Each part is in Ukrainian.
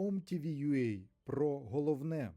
OMTV.ua про головне.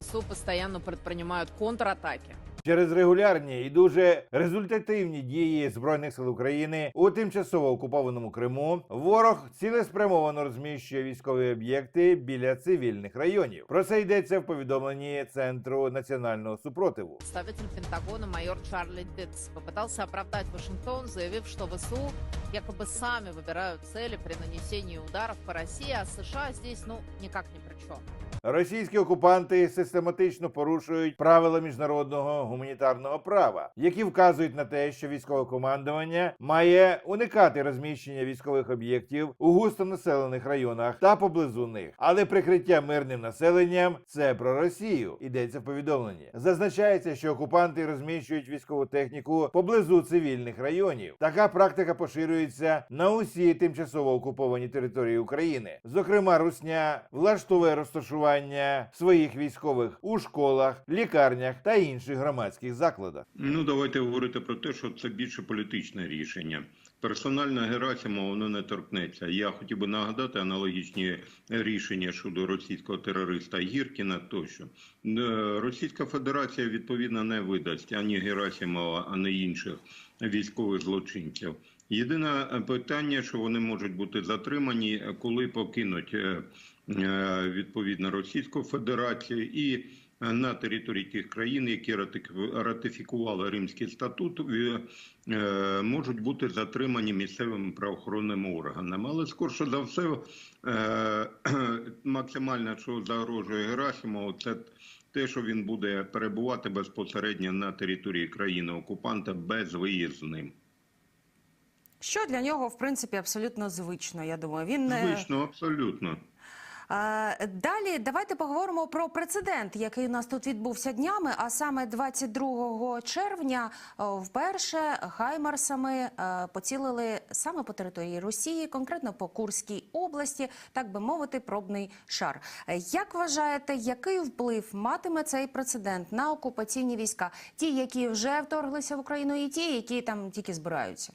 СУ постоянно предпринимают контратаки Через регулярні і дуже результативні дії збройних сил України у тимчасово окупованому Криму ворог цілеспрямовано розміщує військові об'єкти біля цивільних районів. Про це йдеться в повідомленні центру національного супротиву. Представитель Пентагона майор Чарли Дитс попытался оправдать Вашингтон, заявив, что ВСУ якобы сами выбирают цели при нанесении ударов по России, а США здесь, ну, никак ни при чем. Російські окупанти систематично порушують правила міжнародного гуманітарного права, які вказують на те, що військове командування має уникати розміщення військових об'єктів у густонаселених районах та поблизу них. Але прикриття мирним населенням це про Росію. Йдеться в повідомленні. Зазначається, що окупанти розміщують військову техніку поблизу цивільних районів. Така практика поширюється на усі тимчасово окуповані території України. Зокрема, Русня влаштовує розташування своїх військових у школах, лікарнях та інших громадських закладах. Ну, давайте говорити про те, що це більше політичне рішення. Персонально Герасимова воно не торкнеться. Я хотів би нагадати аналогічні рішення щодо російського терориста Гіркіна тощо. Е, Російська Федерація відповідно не видасть ані Герасимова, ані інших військових злочинців. Єдине питання, що вони можуть бути затримані, коли покинуть е, е, відповідно Російську Федерацію і на території тих країн, які ратифікували Римський статут, е, е, можуть бути затримані місцевими правоохоронними органами. Але скорше за все, е, максимально що загрожує Герасимову, це те, що він буде перебувати безпосередньо на території країни окупанта безвиїзним. Що для нього, в принципі, абсолютно звично. Я думаю, він не Звично, абсолютно. Далі давайте поговоримо про прецедент, який у нас тут відбувся днями. А саме 22 червня вперше хаймарсами е, поцілили саме по території Росії, конкретно по Курській області, так би мовити, пробний шар. Е, Як вважаєте, який вплив матиме цей прецедент на окупаційні війська? Ті, які вже вторглися в Україну, і ті, які там тільки збираються?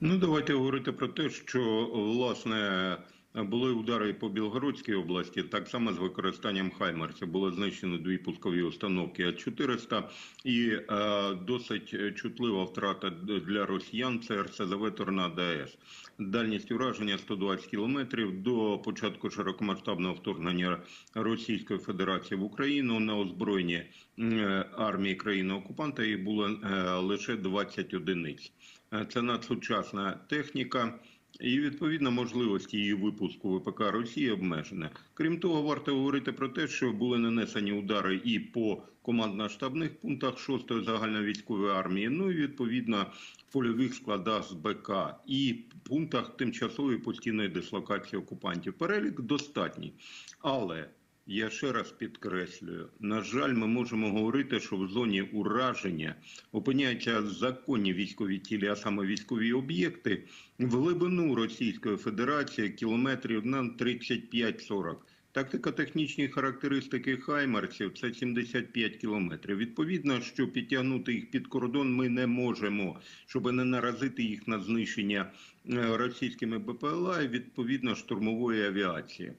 Ну, давайте говорити про те, що власне були удари по Білгородській області, так само з використанням Хаймерса було знищено дві пускові установки А400 і е, досить чутлива втрата для росіян. Це РСЗВ Торнадо С. Дальність ураження 120 кілометрів до початку широкомасштабного вторгнення Російської Федерації в Україну на озброєнні е, армії країни окупанта їх було е, лише 20 одиниць. Е, Це надсучасна техніка. І відповідно можливості її випуску ВПК Росії обмежена. Крім того, варто говорити про те, що були нанесені удари і по командно-штабних пунктах 6-ї загальновійськової армії, ну і відповідно польових складах з БК і пунктах тимчасової постійної дислокації окупантів. Перелік достатній, але я ще раз підкреслюю: на жаль, ми можемо говорити, що в зоні ураження опиняються законні військові цілі, а саме військові об'єкти в глибину Російської Федерації кілометрів на 35-40. Тактико-технічні характеристики хаймарсів це 75 кілометрів. Відповідно, що підтягнути їх під кордон ми не можемо, щоб не наразити їх на знищення е, російськими БПЛА і відповідно штурмової авіації.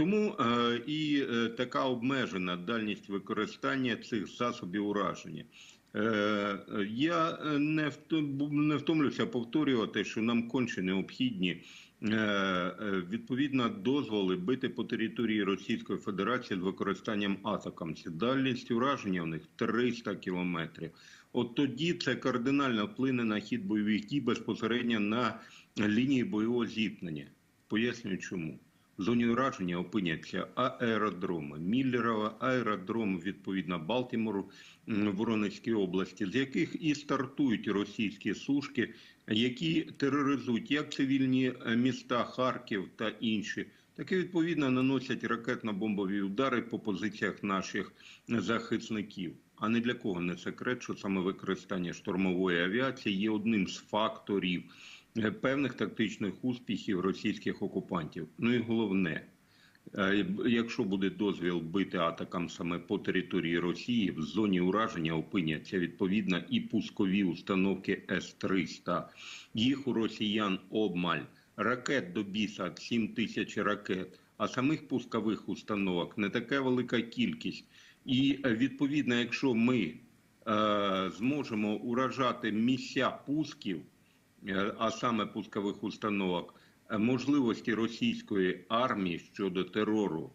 Тому е, і е, така обмежена дальність використання цих засобів ураження. Е, я е, не не втомлюся повторювати, що нам конче необхідні е, е, відповідно дозволи бити по території Російської Федерації з використанням атакамсів. Дальність ураження в них 300 кілометрів. От тоді це кардинально вплине на хід бойових дій безпосередньо на лінії бойового зіткнення. Пояснюю, чому. Зоні ураження опиняться аеродроми, Міллерова, аеродром, відповідно, Балтімору, Воронезькій області, з яких і стартують російські сушки, які тероризують як цивільні е, міста Харків та інші, так і відповідно наносять ракетно-бомбові удари по позиціях наших захисників. А не для кого не секрет, що саме використання штурмової авіації є одним з факторів певних тактичних успіхів російських окупантів. Ну і головне, е, якщо буде дозвіл бити атакам саме по території Росії, в зоні ураження опиняться відповідно і пускові установки С-300. Їх у росіян обмаль. Ракет до біса 7 тисяч ракет. а самих пускових установок не така велика кількість. І е, відповідно, якщо ми е, зможемо уражати місця пусків, е, а саме пускових установок, е, можливості російської армії щодо терору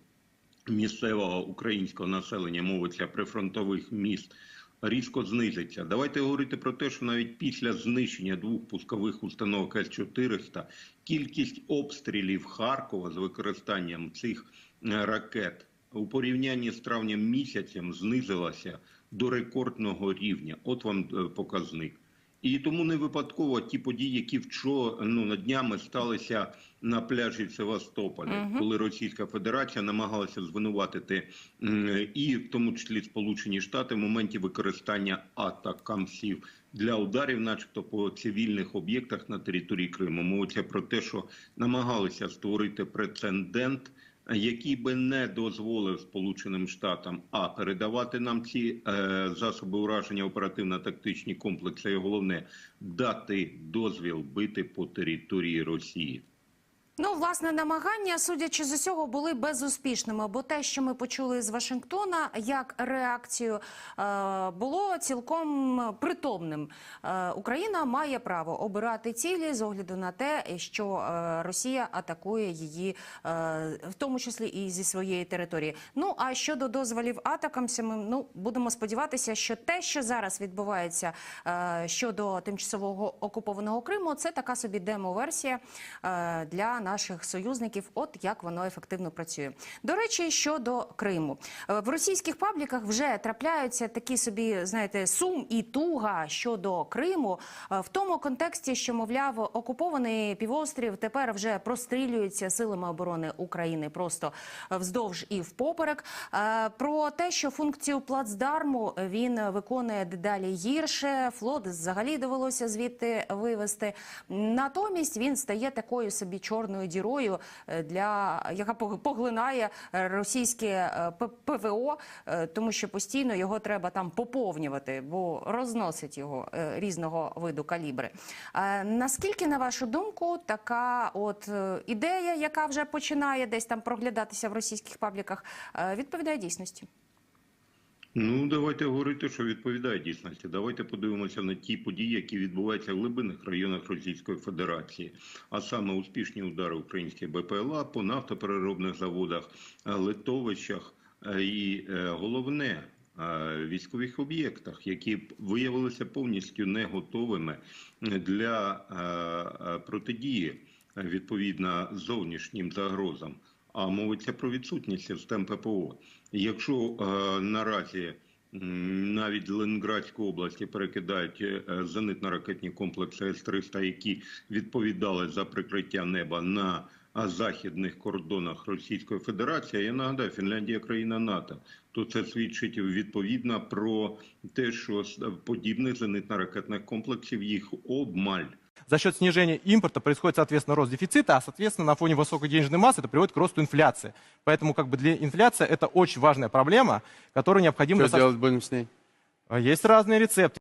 місцевого українського населення, мовиться прифронтових міст, різко знизиться. Давайте говорити про те, що навіть після знищення двох пускових установок С-400 кількість обстрілів Харкова з використанням цих е, ракет у порівнянні з травнем місяцем знизилася до рекордного рівня. От вам е, показник. І тому не випадково ті події, які вчора ну на днями сталися на пляжі Севастополя, коли Російська Федерація намагалася звинуватити і в тому числі Сполучені Штати в моменті використання атакамсів для ударів, начебто по цивільних об'єктах на території Криму. Мовиться про те, що намагалися створити прецедент. Який би не дозволив Сполученим Штатам а передавати нам ці е, засоби ураження оперативно-тактичні комплекси, і головне дати дозвіл бити по території Росії. Ну, власне, намагання, судячи з усього, були безуспішними, бо те, що ми почули з Вашингтона, як реакцію, е, було цілком притомним. Е, Україна має право обирати цілі з огляду на те, що е, Росія атакує її, в тому числі і зі своєї території. Ну а щодо дозволів атакамсами, ну будемо сподіватися, що те, що зараз відбувається щодо тимчасового окупованого Криму, це така собі демо-версія для наших союзників. От як воно ефективно працює. До речі, щодо Криму Е, в російських пабліках вже трапляються такі собі, знаєте, сум і туга щодо Криму е, в тому контексті, що мовляв, окупований півострів тепер вже прострілюється силами оборони України просто вздовж і впоперек. Е, Про те, що функцію плацдарму він виконує дедалі гірше. Флот взагалі довелося звідти вивести. Натомість він стає такою собі чорною дірою, е, для яка поглинає російське е, ПВО, е, тому що постійно його треба там поповнювати, бо розносить його різного виду калібри. Наскільки, на вашу думку, така от ідея, яка вже починає десь там проглядатися в російських пабліках, відповідає дійсності? Ну, давайте говорити, що відповідає дійсності. Давайте подивимося на ті події, які відбуваються в глибинних районах Російської Федерації, а саме успішні удари українських БПЛА по нафтопереробних заводах, е, литовищах е, і е, головне. Військових об'єктах, які виявилися повністю не готовими для протидії відповідно зовнішнім загрозам, а мовиться про відсутність систем ППО. Якщо е, наразі навіть з області перекидають е, зенитно-ракетні комплекси С-300, які відповідали за прикриття неба на західних кордонах Російської Федерації, я нагадаю, Фінляндія країна НАТО, то це свідчить відповідно про те, що подібних зенитно-ракетних комплексів їх обмаль. За счет снижения импорта происходит, соответственно, рост дефицита, а, соответственно, на фоне высокой денежной массы это приводит к росту инфляции. Поэтому как бы для инфляции это очень важная проблема, которую необходимо... Что достаточно- делать будем с ней? А Есть разные рецепты.